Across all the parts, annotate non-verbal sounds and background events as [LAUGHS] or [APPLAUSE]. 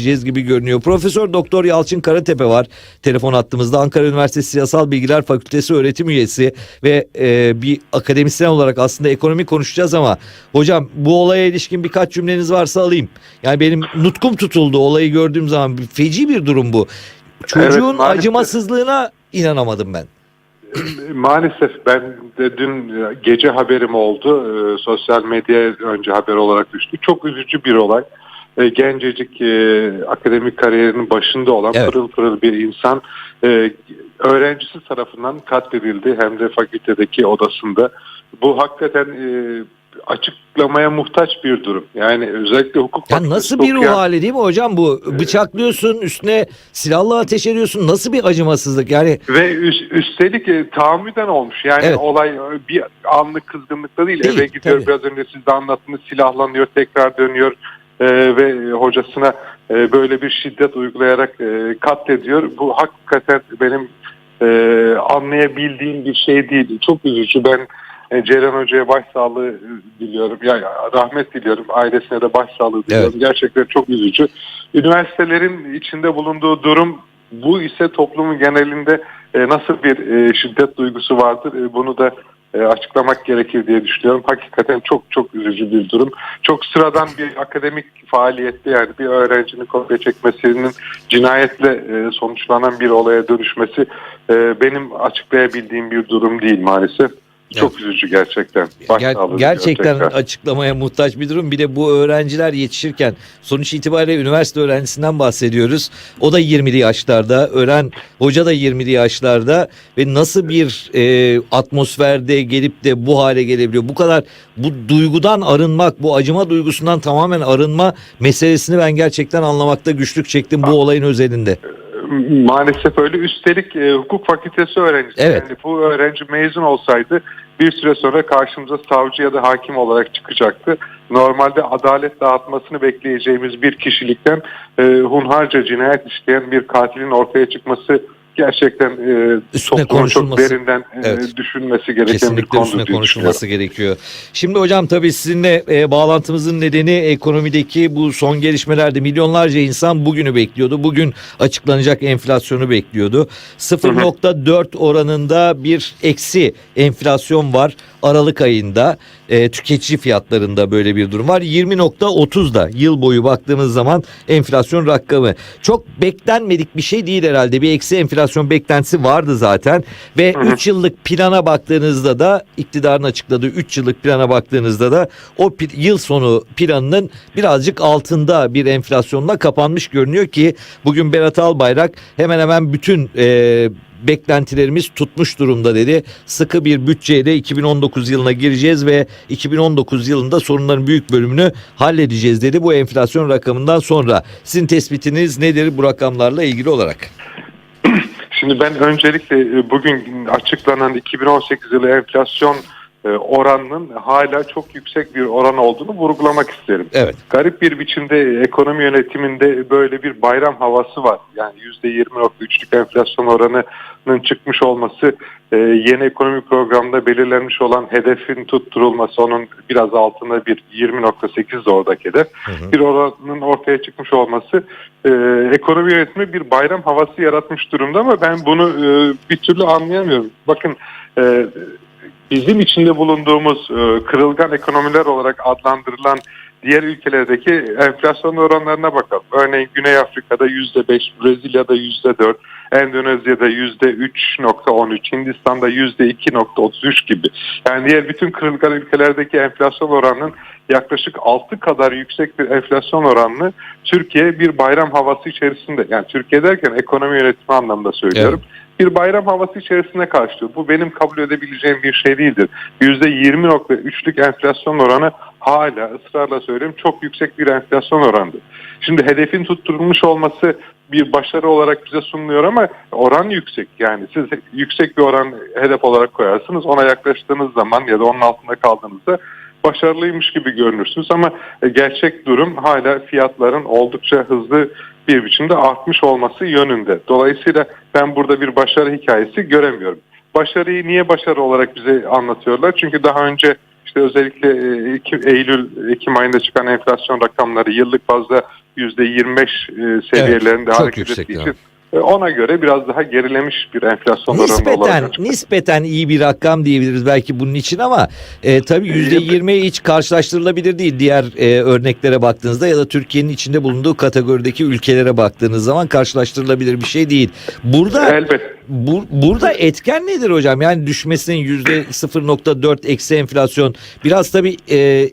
edeceğiz gibi görünüyor. Profesör Doktor Yalçın Karatepe var telefon attığımızda Ankara Üniversitesi Siyasal Bilgiler Fakültesi öğretim üyesi ve e, bir akademisyen olarak aslında ekonomi konuşacağız ama hocam bu olaya ilişkin birkaç cümleniz varsa alayım. Yani benim nutkum tutuldu olayı gördüğüm zaman feci bir durum bu. Çocuğun Evet, maalesef. acımasızlığına inanamadım ben. [CLEARS THROAT] Maalesef ben de dün gece haberim oldu. Ee, sosyal medya önce haber olarak düştü. Çok üzücü bir olay. Ee, gencecik e, akademik kariyerinin başında olan Evet. pırıl pırıl bir insan e, öğrencisi tarafından katledildi hem de fakültedeki odasında. Bu hakikaten e, açıklamaya muhtaç bir durum. Yani özellikle hukuk Ya nasıl bir ruh okuyan- hali değil mi hocam bu? Bıçaklıyorsun üstüne silahla ateş ediyorsun. Nasıl bir acımasızlık? Yani Ve üst- üstelik e, tahammüden olmuş. Yani Evet. olay e, bir anlık kızgınlıkla değil. Değil, Eve gidiyor tabii. biraz önce siz de anlattınız silahlanıyor tekrar dönüyor e, ve hocasına e, böyle bir şiddet uygulayarak e, katlediyor. Bu hakikaten benim e, anlayabildiğim bir şey değil. Çok üzücü. Ben e, Ceylan Hoca'ya başsağlığı diliyorum. Yani rahmet diliyorum. Ailesine de başsağlığı diliyorum. Gerçekten çok üzücü. Üniversitelerin içinde bulunduğu durum bu ise toplumun genelinde e, nasıl bir e, şiddet duygusu vardır e, bunu da e, açıklamak gerekir diye düşünüyorum. Hakikaten çok çok üzücü bir durum. Çok sıradan bir akademik faaliyette yani bir öğrencinin kopya çekmesinin cinayetle e, sonuçlanan bir olaya dönüşmesi e, benim açıklayabildiğim bir durum değil maalesef. Çok üzücü gerçekten. Ger- gerçekten tekrar. açıklamaya muhtaç bir durum. Bir de bu öğrenciler yetişirken sonuç itibariyle üniversite öğrencisinden bahsediyoruz. O da 20'li yaşlarda, öğren hoca da 20'li yaşlarda ve nasıl bir e, atmosferde gelip de bu hale gelebiliyor. Bu kadar bu duygudan arınmak, bu acıma duygusundan tamamen arınma meselesini ben gerçekten anlamakta güçlük çektim bu olayın özelinde. Maalesef öyle. Üstelik e, hukuk fakültesi öğrencisi. Evet. Yani bu öğrenci mezun olsaydı bir süre sonra karşımıza savcı ya da hakim olarak çıkacaktı. Normalde adalet dağıtmasını bekleyeceğimiz bir kişilikten e, hunharca cinayet işleyen bir katilin ortaya çıkması gerçekten e, Üstüne çok derinden e, Evet. düşünmesi gereken bir Kesinlikle konu üstüne diye konuşulması gerekiyor. Şimdi hocam tabii sizinle e, bağlantımızın nedeni ekonomideki bu son gelişmelerde milyonlarca insan bugünü bekliyordu. Bugün açıklanacak enflasyonu bekliyordu. 0.4 oranında bir eksi enflasyon var Aralık ayında. E, tüketici fiyatlarında böyle bir durum var. 20.30'da yıl boyu baktığımız zaman enflasyon rakamı. Çok beklenmedik bir şey değil herhalde. Bir eksi enflasyon beklentisi vardı zaten ve 3 yıllık plana baktığınızda da iktidarın açıkladığı 3 yıllık plana baktığınızda da o yıl sonu planının birazcık altında bir enflasyonla kapanmış görünüyor ki bugün Berat Albayrak hemen hemen bütün e, beklentilerimiz tutmuş durumda dedi. Sıkı bir bütçeyle 2019 yılına gireceğiz ve 2019 yılında sorunların büyük bölümünü halledeceğiz dedi bu enflasyon rakamından sonra. Sizin tespitiniz nedir bu rakamlarla ilgili olarak? [CLEARS THROAT] Şimdi ben öncelikle e, bugün açıklanan 2018 yılı enflasyon oranının hala çok yüksek bir oran olduğunu vurgulamak isterim. Evet. Garip bir biçimde ekonomi yönetiminde böyle bir bayram havası var. Yani %20.3'lük enflasyon oranının çıkmış olması, e, yeni ekonomi programında belirlenmiş olan hedefin tutturulması, onun biraz altında bir 20.8 de oradaki hedef, hı. bir oranın ortaya çıkmış olması e, ekonomi yönetimi bir bayram havası yaratmış durumda ama ben bunu e, bir türlü anlayamıyorum. Bakın e, bizim içinde bulunduğumuz e, kırılgan ekonomiler olarak adlandırılan diğer ülkelerdeki enflasyon oranlarına bakalım. Örneğin Güney Afrika'da %5, Brezilya'da %4, Endonezya'da %3.13, Hindistan'da %2.33 gibi. Yani diğer bütün kırılgan ülkelerdeki enflasyon oranının yaklaşık 6 kadar yüksek bir enflasyon oranını Türkiye bir bayram havası içerisinde yani Türkiye derken ekonomi yönetimi anlamında söylüyorum. Bir bayram havası içerisinde karşılıyor. Bu benim kabul edebileceğim bir şey değildir. %20.3'lük enflasyon oranı hala ısrarla söylüyorum çok yüksek bir enflasyon oranıdır. Şimdi hedefin tutturulmuş olması bir başarı olarak bize sunuluyor ama oran yüksek. Yani siz yüksek bir oran hedef olarak koyarsınız. Ona yaklaştığınız zaman ya da onun altında kaldığınızda başarılıymış gibi görünürsünüz ama gerçek durum hala fiyatların oldukça hızlı bir biçimde artmış olması yönünde. Dolayısıyla ben burada bir başarı hikayesi göremiyorum. Başarıyı niye başarı olarak bize anlatıyorlar? Çünkü daha önce işte özellikle e, Eylül, Ekim ayında çıkan enflasyon rakamları yıllık bazda %25 e, seviyelerinde çok hareket ettiği yani. için e, ona göre biraz daha gerilemiş bir enflasyon oranı Nispeten, olarak nispeten iyi bir rakam diyebiliriz belki bunun için ama e, tabii %20 hiç karşılaştırılabilir değil diğer e, örneklere baktığınızda ya da Türkiye'nin içinde bulunduğu kategorideki ülkelere baktığınız zaman karşılaştırılabilir bir şey değil. Burada Elbet. bu, burada etken nedir hocam? Yani düşmesinin %0.4 eksi enflasyon biraz tabii e,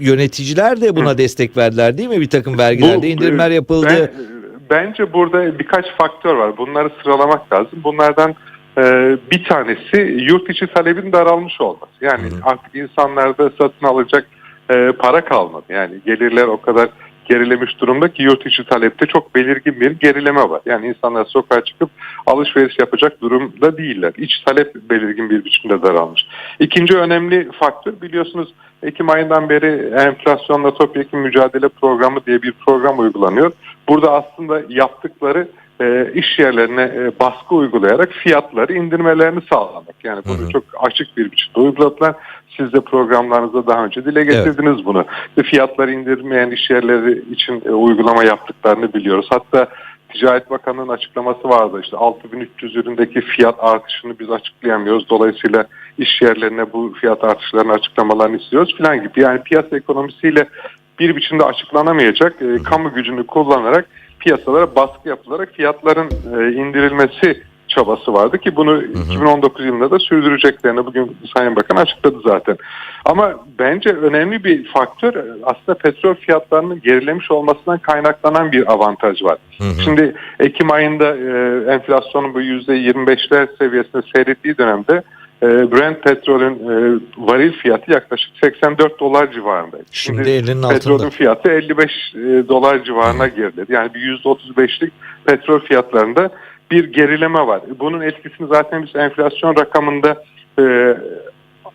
yöneticiler de buna destek verdiler değil mi? Bir takım vergilerde Bu, indirimler e, yapıldı. ben- bence burada birkaç faktör var. Bunları sıralamak lazım. Bunlardan e, bir tanesi yurt içi talebin daralmış olması. Yani Hı hı. artık insanlarda satın alacak e, para kalmadı. Yani gelirler o kadar gerilemiş durumda ki yurt içi talepte çok belirgin bir gerileme var. Yani insanlar sokağa çıkıp alışveriş yapacak durumda değiller. İç talep belirgin bir biçimde daralmış. İkinci önemli faktör biliyorsunuz Ekim ayından beri enflasyonla topyekun mücadele programı diye bir program uygulanıyor. Burada aslında yaptıkları e, iş yerlerine e, baskı uygulayarak fiyatları indirmelerini sağlamak. Yani bunu Hı hı. çok açık bir biçimde uyguladılar. Siz de programlarınızda daha önce dile getirdiniz bunu. İşte fiyatları indirmeyen iş yerleri için e, uygulama yaptıklarını biliyoruz. Hatta Ticaret Bakanı'nın açıklaması vardı. İşte 6300 üründeki fiyat artışını biz açıklayamıyoruz. Dolayısıyla iş yerlerine bu fiyat artışlarını açıklamalarını istiyoruz falan gibi. Yani piyasa ekonomisiyle bir biçimde açıklanamayacak e, kamu gücünü kullanarak piyasalara baskı yapılarak fiyatların e, indirilmesi çabası vardı ki bunu 2019 yılında da sürdüreceklerini bugün Sayın Bakan açıkladı zaten. Ama bence önemli bir faktör e, aslında petrol fiyatlarının gerilemiş olmasından kaynaklanan bir avantaj var. Hı hı. Şimdi Ekim ayında e, enflasyonun bu %25'ler seviyesinde seyrettiği dönemde Brent petrolün e, varil fiyatı yaklaşık 84 dolar civarındaydı. Şimdi elinin petrolün altında. fiyatı 55 e, dolar civarına geriledi. Yani bir %35'lik petrol fiyatlarında bir gerileme var. Bunun etkisini zaten biz enflasyon rakamında e,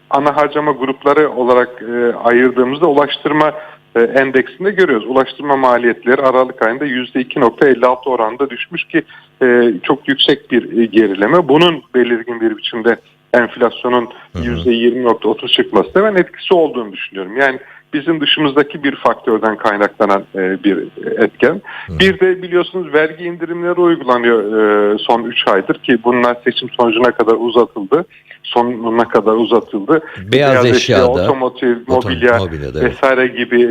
ana harcama grupları olarak e, ayırdığımızda ulaştırma e, endeksinde görüyoruz. Ulaştırma maliyetleri Aralık ayında %2.56 oranında düşmüş ki e, çok yüksek bir gerileme. Bunun belirgin bir biçimde enflasyonun Hı hı. %20.30 çıkmasına ben etkisi olduğunu düşünüyorum. Yani bizim dışımızdaki bir faktörden kaynaklanan e, bir etken. Hı. Bir de biliyorsunuz vergi indirimleri uygulanıyor e, son 3 aydır ki bunlar seçim sonucuna kadar uzatıldı. Sonuna kadar uzatıldı. Beyaz, eşyada, otomotiv, otom- mobilya mobilyada, evet. vesaire gibi e,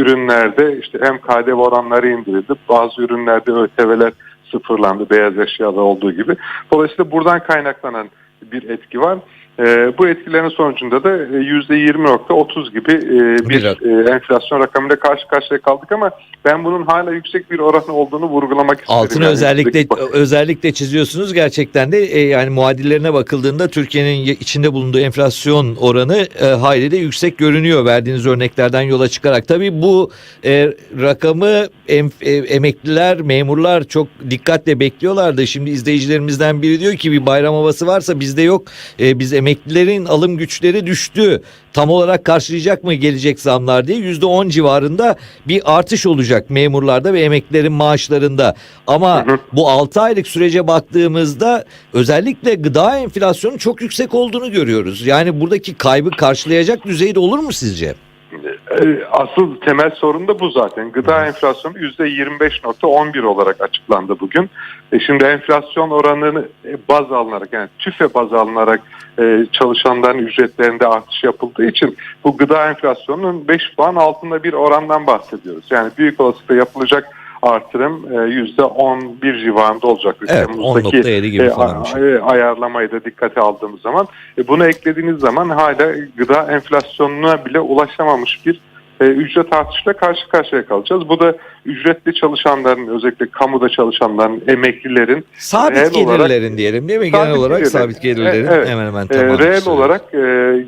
ürünlerde işte hem KDV oranları indirildi. Bazı ürünlerde ÖTV'ler sıfırlandı beyaz eşyada olduğu gibi. Dolayısıyla buradan kaynaklanan bir etki var. E, bu etkilerin sonucunda da e, %20.30 gibi e, bir e, enflasyon rakamıyla karşı karşıya kaldık ama ben bunun hala yüksek bir oran olduğunu vurgulamak istedim. Altını Yani özellikle yüksek- özellikle çiziyorsunuz gerçekten de e, yani muadillerine bakıldığında Türkiye'nin ye- içinde bulunduğu enflasyon oranı e, hayli de yüksek görünüyor verdiğiniz örneklerden yola çıkarak. Tabii bu e, rakamı em- e, emekliler, memurlar çok dikkatle bekliyorlardı. Şimdi izleyicilerimizden biri diyor ki bir bayram havası varsa bizde yok. E, biz emeklilerin alım güçleri düştü. Tam olarak karşılayacak mı gelecek zamlar diye %10 civarında bir artış olacak memurlarda ve emeklilerin maaşlarında. Ama Hı hı. bu 6 aylık sürece baktığımızda özellikle gıda enflasyonu çok yüksek olduğunu görüyoruz. Yani buradaki kaybı karşılayacak düzeyde olur mu sizce? E, Asıl temel sorun da bu zaten. Gıda enflasyonu %25.11 olarak açıklandı bugün. E şimdi enflasyon oranını e, baz alınarak yani tüfe baz alınarak e, çalışanların ücretlerinde artış yapıldığı için bu gıda enflasyonunun 5 puan altında bir orandan bahsediyoruz. Yani büyük olasılıkla yapılacak artırım e, %11 civarında olacak. Evet, Temmuz'daki 10.7 gibi e, falan bir şey. ayarlamayı da dikkate aldığımız zaman bunu eklediğiniz zaman hala gıda enflasyonuna bile ulaşamamış bir e, ücret artışıyla karşı karşıya kalacağız. Bu da ücretli çalışanların özellikle kamuda çalışanların, emeklilerin Sabit Reel olarak- gelirlerin diyelim değil mi? Genel Sabit olarak gelirler. sabit gelirlerin evet. hemen hemen e, tamamı. reel olarak e,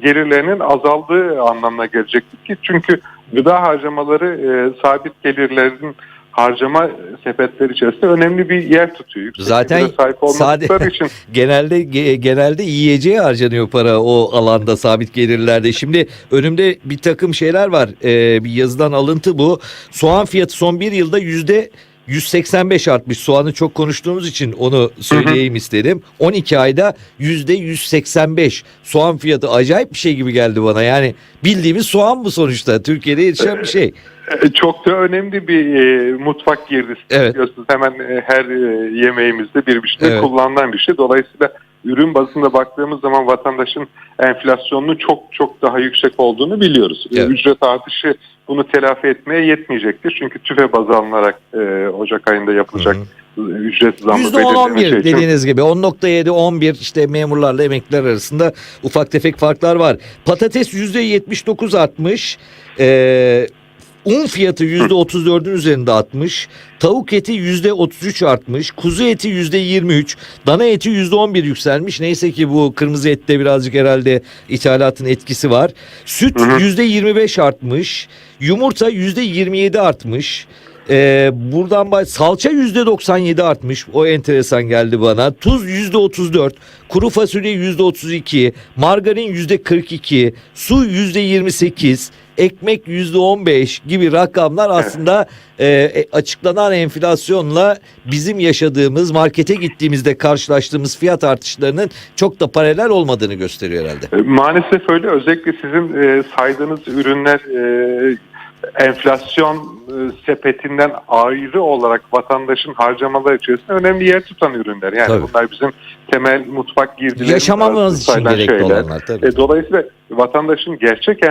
gelirlerinin azaldığı anlamına gelecektir ki çünkü gıda harcamaları e, sabit gelirlerin harcama sepetleri içerisinde önemli bir yer tutuyor. Yüksek Zaten sade- için [LAUGHS] genelde ge- genelde yiyeceğe harcanıyor para o alanda sabit gelirlerde. Şimdi önümde bir takım şeyler var. Ee, bir yazıdan alıntı bu. Soğan fiyatı son bir yılda yüzde 185 artmış. Soğanı çok konuştuğumuz için onu söyleyeyim istedim. 12 ayda yüzde 185. Soğan fiyatı acayip bir şey gibi geldi bana. Yani bildiğimiz soğan bu sonuçta. Türkiye'de yetişen bir şey. E, Çok da önemli bir e, mutfak girdisi. Evet. Biliyorsunuz hemen e, her e, yemeğimizde bir biçimde Evet. kullanılan bir şey. Dolayısıyla ürün bazında baktığımız zaman vatandaşın enflasyonunun çok çok daha yüksek olduğunu biliyoruz. E, Evet. Ücret artışı bunu telafi etmeye yetmeyecektir. Çünkü tüfe baz alınarak e, Ocak ayında yapılacak ücret zammı %10-11 belirlenecek. dediğiniz gibi 10.7-11 işte memurlarla emekliler arasında ufak tefek farklar var. Patates %79 artmış. Ee, un fiyatı %34'ün üzerinde artmış. Tavuk eti %33 artmış. Kuzu eti %23. Dana eti %11 yükselmiş. Neyse ki bu kırmızı ette birazcık herhalde ithalatın etkisi var. Süt Hı hı. %25 artmış. Yumurta %27 artmış. Ee, buradan baş... salça %97 artmış. O enteresan geldi bana. Tuz %34, kuru fasulye %32, margarin %42, su %28, ekmek %15 gibi rakamlar aslında e, e, açıklanan enflasyonla bizim yaşadığımız markete gittiğimizde karşılaştığımız fiyat artışlarının çok da paralel olmadığını gösteriyor herhalde. E, Maalesef öyle. Özellikle sizin e, saydığınız ürünler e, enflasyon e, sepetinden ayrı olarak vatandaşın harcamaları içerisinde önemli yer tutan ürünler. Yani Tabii. bunlar bizim temel mutfak girdileri. Yaşamamız için gerekli olanlar tabii. E, dolayısıyla vatandaşın gerçek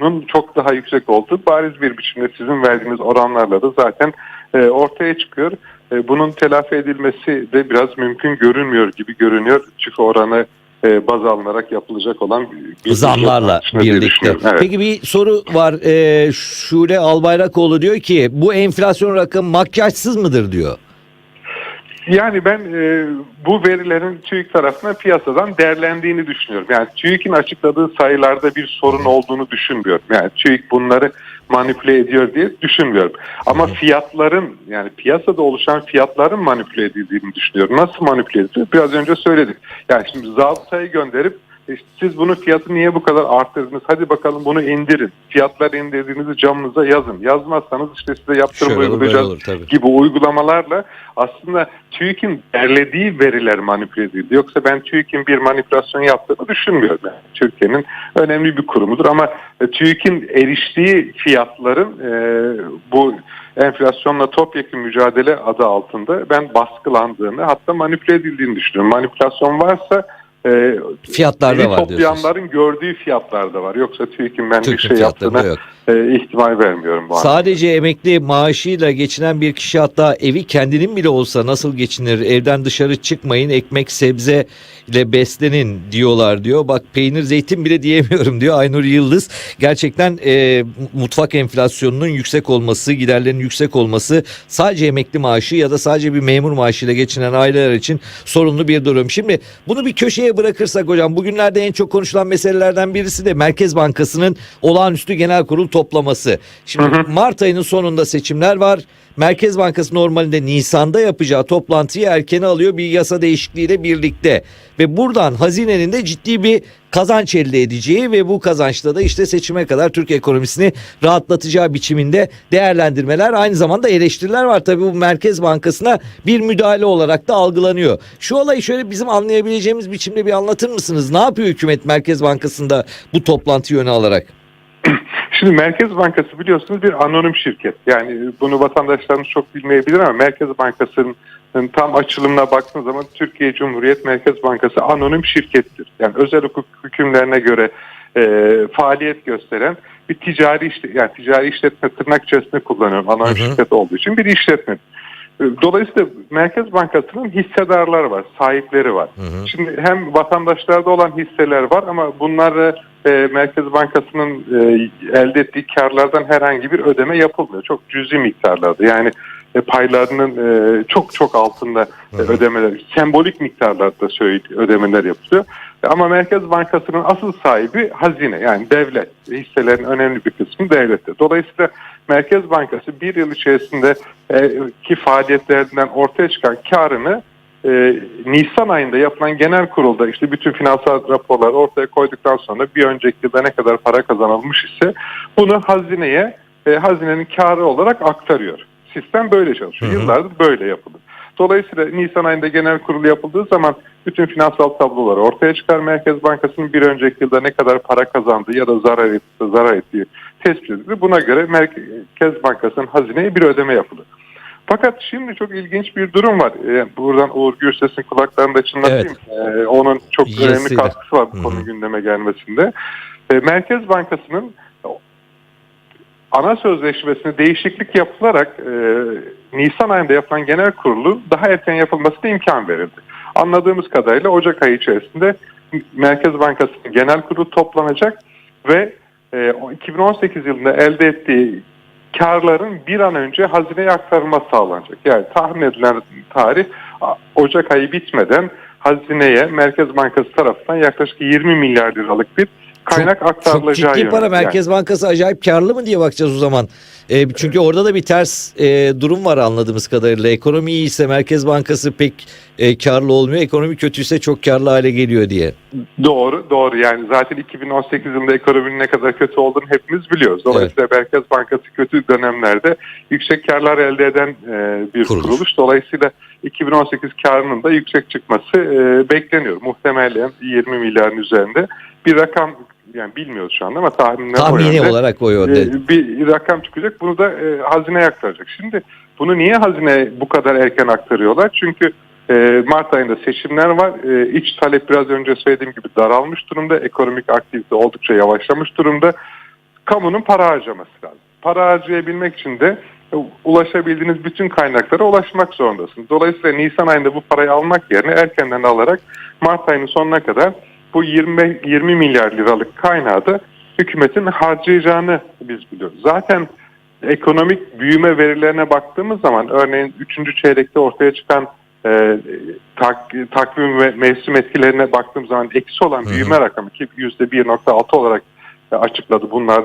enflasyonunun çok daha yüksek olduğu bariz bir biçimde sizin verdiğiniz oranlarla da zaten e, ortaya çıkıyor. E, bunun telafi edilmesi de biraz mümkün görünmüyor gibi görünüyor. Çünkü oranı e, baz alınarak yapılacak olan bir zamlarla birlikte. Evet. Peki bir soru var. Ee, Şule Albayrakoğlu diyor ki bu enflasyon rakamı makyajsız mıdır diyor. Yani ben e, bu verilerin TÜİK tarafından piyasadan değerlendiğini düşünüyorum. Yani TÜİK'in açıkladığı sayılarda bir sorun olduğunu düşünmüyorum. Yani TÜİK bunları manipüle ediyor diye düşünmüyorum. Ama fiyatların yani piyasada oluşan fiyatların manipüle edildiğini düşünüyorum. Nasıl manipüle ediliyor? Biraz önce söyledik. Yani şimdi zabıtayı gönderip işte siz bunun fiyatı niye bu kadar arttırdınız? Hadi bakalım bunu indirin. Fiyatlar indirdiğinizi camınıza yazın. Yazmazsanız işte size yaptırım Şöyle olur uygulayacağız olur tabii. gibi uygulamalarla aslında TÜİK'in derlediği veriler manipüle edildi. Yoksa ben TÜİK'in bir manipülasyon yaptığını düşünmüyorum. Yani Türkiye'nin önemli bir kurumudur ama e, TÜİK'in eriştiği fiyatların e, bu enflasyonla topyekun mücadele adı altında ben baskılandığını hatta manipüle edildiğini düşünüyorum. Manipülasyon varsa e, Fiyatlarda var diyorsunuz. toplayanların gördüğü fiyatlarda var. Yoksa TÜİK'in ben bir Türk'ün şey fiyatlarında yaptığına yok. E, ihtimal vermiyorum bu anlamda. Sadece emekli maaşıyla geçinen bir kişi hatta evi kendinin bile olsa nasıl geçinir? Evden dışarı çıkmayın, ekmek sebze ile beslenin diyorlar diyor. Bak peynir zeytin bile diyemiyorum diyor Aynur Yıldız. Gerçekten e, mutfak enflasyonunun yüksek olması, giderlerin yüksek olması sadece emekli maaşı ya da sadece bir memur maaşıyla geçinen aileler için sorunlu bir durum. Şimdi bunu bir köşeye bırakırsak hocam bugünlerde en çok konuşulan meselelerden birisi de Merkez Bankası'nın olağanüstü genel kurul toplaması. Şimdi Mart ayının sonunda seçimler var. Merkez Bankası normalde Nisan'da yapacağı toplantıyı erkene alıyor bir yasa değişikliğiyle birlikte. Ve buradan hazinenin de ciddi bir kazanç elde edeceği ve bu kazançta da işte seçime kadar Türk ekonomisini rahatlatacağı biçiminde değerlendirmeler aynı zamanda eleştiriler var. Tabii bu Merkez Bankası'na bir müdahale olarak da algılanıyor. Şu olayı şöyle bizim anlayabileceğimiz biçimde bir anlatır mısınız? Ne yapıyor hükümet Merkez Bankası'nda bu toplantı yönü alarak? Şimdi Merkez Bankası biliyorsunuz bir anonim şirket. Yani bunu vatandaşlarımız çok bilmeyebilir ama Merkez Bankası'nın tam açılımına baktığınız zaman Türkiye Cumhuriyet Merkez Bankası anonim şirkettir. Yani özel hukuk hükümlerine göre e, faaliyet gösteren bir ticari işte yani ticari işletme tırnak içerisinde kullanıyorum anonim Hı hı. şirket olduğu için bir işletme. E, Dolayısıyla Merkez Bankası'nın hissedarları var, sahipleri var. Hı hı. Şimdi hem vatandaşlarda olan hisseler var ama bunları e, Merkez Bankası'nın e, elde ettiği karlardan herhangi bir ödeme yapılmıyor. Çok cüzi miktarlarda yani e, paylarının e, çok çok altında e, ödemeler, sembolik miktarlarda söyle, ödemeler yapılıyor. Ama Merkez Bankası'nın asıl sahibi hazine yani devlet. Hisselerin önemli bir kısmı devlette. Dolayısıyla Merkez Bankası bir yıl içerisinde e, ki faaliyetlerinden ortaya çıkan karını e, Nisan ayında yapılan genel kurulda işte bütün finansal raporlar ortaya koyduktan sonra bir önceki yılda ne kadar para kazanılmış ise bunu hazineye e, hazinenin karı olarak aktarıyor. Sistem böyle çalışıyor. Hı hı. Yıllardır böyle yapılır. Dolayısıyla Nisan ayında genel kurulu yapıldığı zaman bütün finansal tabloları ortaya çıkar. Merkez Bankası'nın bir önceki yılda ne kadar para kazandığı ya da zarar ettiği, zarar ettiği tespit edilir. Buna göre Merkez Bankası'nın hazineye bir ödeme yapılır. Fakat şimdi çok ilginç bir durum var. Ee, buradan Uğur Gürses'in kulaklarında çınlatayım. Ee, onun çok önemli Yazısıyla. katkısı var bu konu gündeme gelmesinde. Ee, Merkez Bankası'nın ana sözleşmesine değişiklik yapılarak e, Nisan ayında yapılan genel kurulu daha erken yapılmasına imkan verildi. Anladığımız kadarıyla Ocak ayı içerisinde Merkez Bankası'nın genel kurulu toplanacak ve 2018 yılında elde ettiği karların bir an önce hazineye aktarılması sağlanacak. Yani tahmin edilen tarih Ocak ayı bitmeden hazineye Merkez Bankası tarafından yaklaşık 20 milyar liralık bir kaynak Çok aktarılacağı ciddi para. Yani- Merkez Bankası acayip karlı mı diye bakacağız o zaman. E, çünkü orada da bir ters e, durum var anladığımız kadarıyla. Ekonomi iyiyse Merkez Bankası pek e, karlı olmuyor. Ekonomi kötüyse çok karlı hale geliyor diye. Doğru, doğru. Yani zaten 2018 yılında ekonominin ne kadar kötü olduğunu hepimiz biliyoruz. Dolayısıyla Merkez Bankası kötü dönemlerde yüksek karlar elde eden e, bir Kuruluş. kuruluş. Dolayısıyla 2018 karının da yüksek çıkması e, bekleniyor. Muhtemelen 20 milyarın üzerinde bir rakam yani bilmiyoruz şu anda ama tahminler o Tahmini yönde. olarak o yönde. E, bir rakam çıkacak. Bunu da e, hazineye aktaracak. Şimdi bunu niye hazineye bu kadar erken aktarıyorlar? Çünkü Mart ayında seçimler var. E, iç talep biraz önce söylediğim gibi daralmış durumda. Ekonomik aktivite oldukça yavaşlamış durumda. Kamunun para harcaması lazım. Para harcayabilmek için de ulaşabildiğiniz bütün kaynaklara ulaşmak zorundasınız. Dolayısıyla Nisan ayında bu parayı almak yerine erkenden alarak Mart ayının sonuna kadar bu 20, 20 milyar liralık kaynağı da hükümetin harcayacağını biz biliyoruz. Zaten ekonomik büyüme verilerine baktığımız zaman örneğin 3. çeyrekte ortaya çıkan e, tak, takvim ve mevsim etkilerine baktığımız zaman eksi olan Hı hı. büyüme rakamı ki %1.6 olarak açıkladı. Bunlar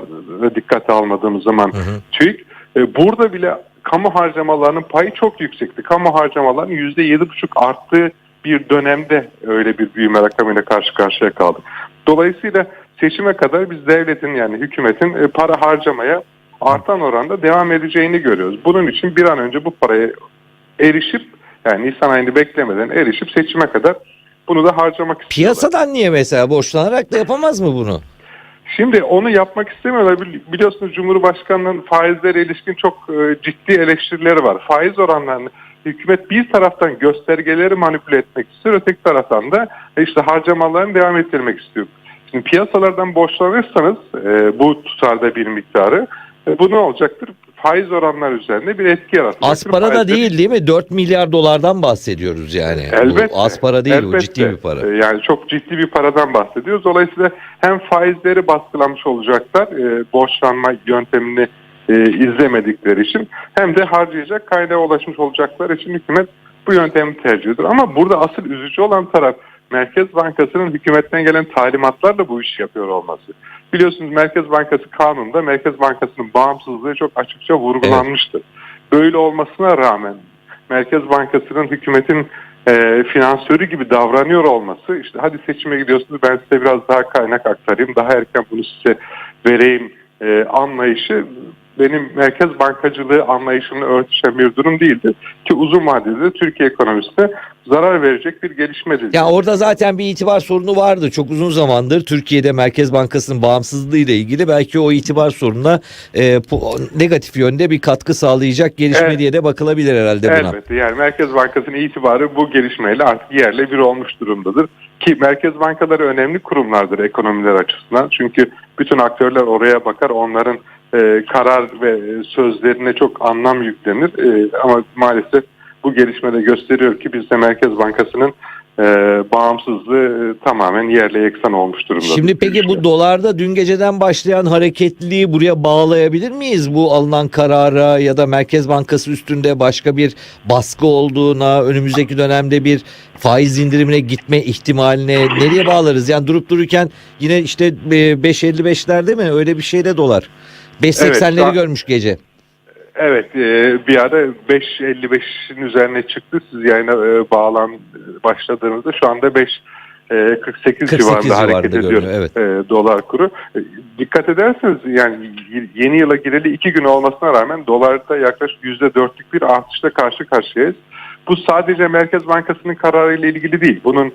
dikkate almadığımız zaman Hı hı. TÜİK e, burada bile kamu harcamalarının payı çok yüksekti. Kamu harcamalarının %7,5 arttığı bir dönemde öyle bir büyüme rakamıyla karşı karşıya kaldık. Dolayısıyla seçime kadar biz devletin yani hükümetin e, para harcamaya artan oranda devam edeceğini görüyoruz. Bunun için bir an önce bu paraya erişip yani Nisan ayını beklemeden erişip seçime kadar bunu da harcamak istiyorlar. Piyasadan niye mesela borçlanarak da yapamaz mı bunu? Şimdi onu yapmak istemiyorlar. Bili- Biliyorsunuz Cumhurbaşkanı'nın faizlere ilişkin çok e, ciddi eleştirileri var. Faiz oranlarını hükümet bir taraftan göstergeleri manipüle etmek istiyor, öteki taraftan da e, işte harcamalarını devam ettirmek istiyor. Şimdi piyasalardan borçlanırsanız e, bu tutarda bir miktarı bu ne olacaktır? Faiz oranlar üzerinde bir etki yaratacaktır. Az para da değil değil mi? 4 milyar dolardan bahsediyoruz yani. Elbette. Bu az para değil bu Elbette. ciddi bir para. Ee, Yani çok ciddi bir paradan bahsediyoruz. Dolayısıyla hem faizleri baskılamış olacaklar e, borçlanma yöntemini e, izlemedikleri için hem de harcayacak kaynağa ulaşmış olacaklar için hükümet bu yöntemi tercih ediyor. Ama burada asıl üzücü olan taraf Merkez Bankası'nın hükümetten gelen talimatlarla bu işi yapıyor olması. Biliyorsunuz Merkez Bankası kanununda Merkez Bankası'nın bağımsızlığı çok açıkça vurgulanmıştı. Böyle olmasına rağmen Merkez Bankası'nın hükümetin e, finansörü gibi davranıyor olması işte hadi seçime gidiyorsunuz ben size biraz daha kaynak aktarayım daha erken bunu size vereyim e, anlayışı benim merkez bankacılığı anlayışımla örtüşen bir durum değildi ki uzun vadede de Türkiye ekonomisine zarar verecek bir gelişmedir. Ya orada zaten bir itibar sorunu vardı. Çok uzun zamandır Türkiye'de Merkez Bankası'nın bağımsızlığı ile ilgili belki o itibar sorununa e, negatif yönde bir katkı sağlayacak gelişme Evet. diye de bakılabilir herhalde buna. Elbette yani Merkez Bankası'nın itibarı bu gelişmeyle artık yerle bir olmuş durumdadır. Ki merkez bankaları önemli kurumlardır ekonomiler açısından. Çünkü bütün aktörler oraya bakar onların e, karar ve e, sözlerine çok anlam yüklenir. E, ama maalesef bu gelişmede gösteriyor ki bizde Merkez Bankası'nın e, bağımsızlığı e, tamamen yerle yeksan olmuş durumda. Şimdi peki bu dolarda dün geceden başlayan hareketliliği buraya bağlayabilir miyiz? Bu alınan karara ya da Merkez Bankası üstünde başka bir baskı olduğuna, önümüzdeki dönemde bir faiz indirimine gitme ihtimaline nereye bağlarız? Yani durup dururken yine işte e, 5.55'lerde mi öyle bir şeyde dolar? 5.80'leri Evet, görmüş gece. Evet e, bir ara 5.55'in üzerine çıktı. Siz yayına e, bağlan başladığınızda şu anda 5 e, 48, 48 civarında hareket civarında ediyor evet. e, dolar kuru. E, dikkat ederseniz yani yeni yıla gireli iki gün olmasına rağmen dolarda yaklaşık %4'lük bir artışla karşı karşıyayız. bu sadece Merkez Bankası'nın kararıyla ilgili değil. Bunun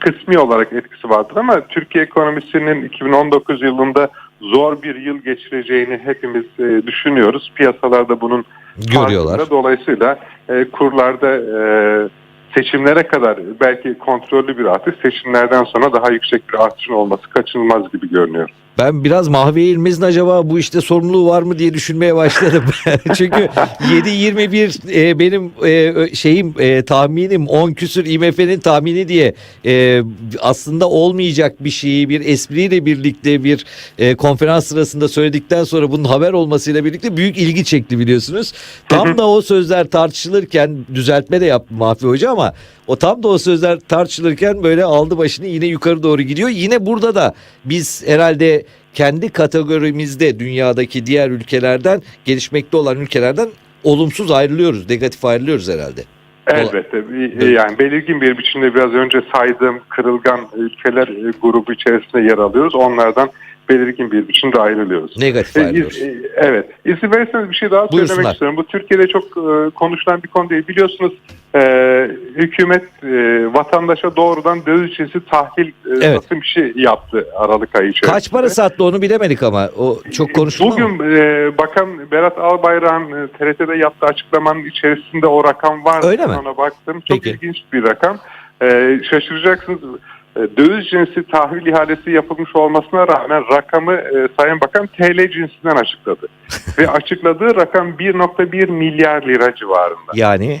kısmi olarak etkisi vardır ama Türkiye ekonomisinin 2019 yılında zor bir yıl geçireceğini hepimiz e, düşünüyoruz. Piyasalarda bunun Görüyorlar. farkında. Dolayısıyla e, kurlarda e, seçimlere kadar belki kontrollü bir artış, seçimlerden sonra daha yüksek bir artışın olması kaçınılmaz gibi görünüyor. Ben biraz Mahve İlmez'in acaba bu işte sorumluluğu var mı diye düşünmeye başladım. [LAUGHS] Çünkü 7.21 e, benim e, şeyim e, tahminim 10 küsür IMF'nin tahmini diye e, aslında olmayacak bir şeyi bir espriyle birlikte bir e, konferans sırasında söyledikten sonra bunun haber olmasıyla birlikte büyük ilgi çekti biliyorsunuz. Tam da o sözler tartışılırken düzeltme de yaptı Mahfi Hoca ama o tam da o sözler tartışılırken böyle aldı başını yine yukarı doğru gidiyor. Yine burada da biz herhalde kendi kategorimizde dünyadaki diğer ülkelerden gelişmekte olan ülkelerden olumsuz ayrılıyoruz, negatif ayrılıyoruz herhalde. Elbette. Evet. Yani belirgin bir biçimde biraz önce saydığım kırılgan ülkeler e, grubu içerisinde yer alıyoruz. Onlardan belirgin bir biçimde ayrılıyoruz. Negatif E, ayrılıyoruz. iz- e, Evet. İzin verirseniz bir şey daha Buyursunlar. söylemek istiyorum. Bu Türkiye'de çok e, konuşulan bir konu değil. Biliyorsunuz e, hükümet e, vatandaşa doğrudan döviz cinsi tahvil e, Evet. satım işi yaptı Aralık ayı içerisinde. Kaç para sattı onu bilemedik ama o çok konuşuldu Bugün ama. e, Bakan Berat Albayrak'ın e, TRT'de yaptığı açıklamanın içerisinde o rakam var. Öyle mi? Ona baktım. Çok Peki. ilginç bir rakam. E, şaşıracaksınız. E, Döviz cinsi tahvil ihalesi yapılmış olmasına rağmen rakamı e, Sayın Bakan TL cinsinden açıkladı. [LAUGHS] Ve açıkladığı rakam 1.1 milyar lira civarında. Yani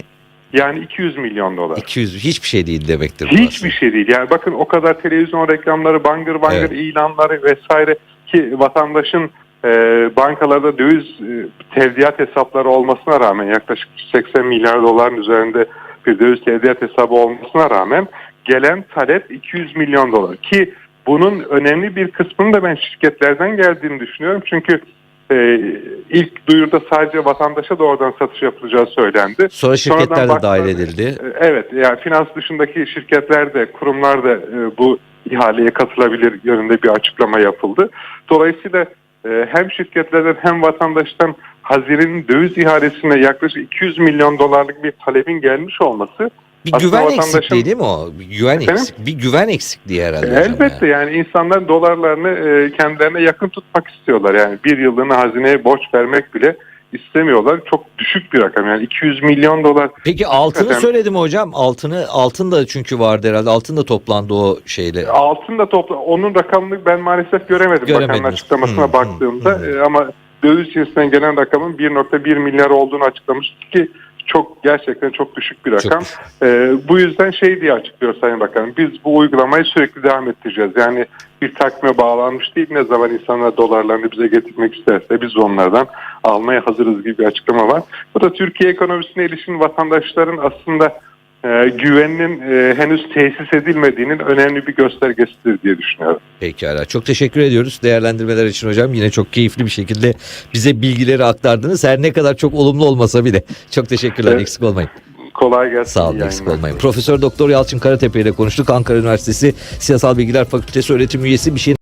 Yani 200 milyon dolar. 200 hiçbir şey değil demektir. Hiçbir şey değil. Yani bakın o kadar televizyon reklamları, bangır bangır Evet. ilanları vesaire ki vatandaşın e, bankalarda döviz e, tevdiat hesapları olmasına rağmen yaklaşık 80 milyar doların üzerinde bir döviz tevdiat hesabı olmasına rağmen gelen talep 200 milyon dolar ki bunun önemli bir kısmının da ben şirketlerden geldiğini düşünüyorum. Çünkü e, ilk duyuruda sadece vatandaşa doğrudan satış yapılacağı söylendi. Sonra şirketler de Sonradan dahil baktım, edildi. e, Evet, yani finans dışındaki şirketler de, kurumlar da e, bu ihaleye katılabilir yönünde bir açıklama yapıldı. Dolayısıyla e, hem şirketlerden hem vatandaştan Haziran'ın döviz ihalesine yaklaşık 200 milyon dolarlık bir talebin gelmiş olması Bir aslında güven vatandaşın- eksikliği değil mi o? Bir güven Efendim? eksik. Bir güven eksikliği herhalde. elbette yani. yani insanlar dolarlarını e, kendilerine yakın tutmak istiyorlar. Yani bir yıllığına hazineye borç vermek bile istemiyorlar. Çok düşük bir rakam yani 200 milyon dolar Peki altını Hakikaten- söyledim hocam. Altını altın da çünkü vardı herhalde. Altın da toplandı o şeyle. Altın da topla onun rakamını ben maalesef göremedim bakanın Göremediniz. açıklamasına hı, baktığımda hı. E, ama döviz cinsinden gelen rakamın 1.1 milyar olduğunu açıklamıştı ki çok gerçekten çok düşük bir Çok rakam. E, bu yüzden şey diye açıklıyor Sayın Bakan biz bu uygulamayı sürekli devam ettireceğiz. Yani bir takvime bağlanmış değil ne zaman insanlar dolarlarını bize getirmek isterse biz onlardan almaya hazırız gibi bir açıklama var. Bu da Türkiye ekonomisine ilişkin vatandaşların aslında e, güveninin e, henüz tesis edilmediğinin önemli bir göstergesidir diye düşünüyorum. Pekala. Çok teşekkür ediyoruz değerlendirmeler için hocam. Yine çok keyifli bir şekilde bize bilgileri aktardınız. Her ne kadar çok olumlu olmasa bile. Çok teşekkürler. Evet. Eksik olmayın. Kolay gelsin. Sağ olun eksik olmayın. Profesör Doktor Yalçın Karatepe ile konuştuk. Ankara Üniversitesi Siyasal Bilgiler Fakültesi öğretim üyesi bir şey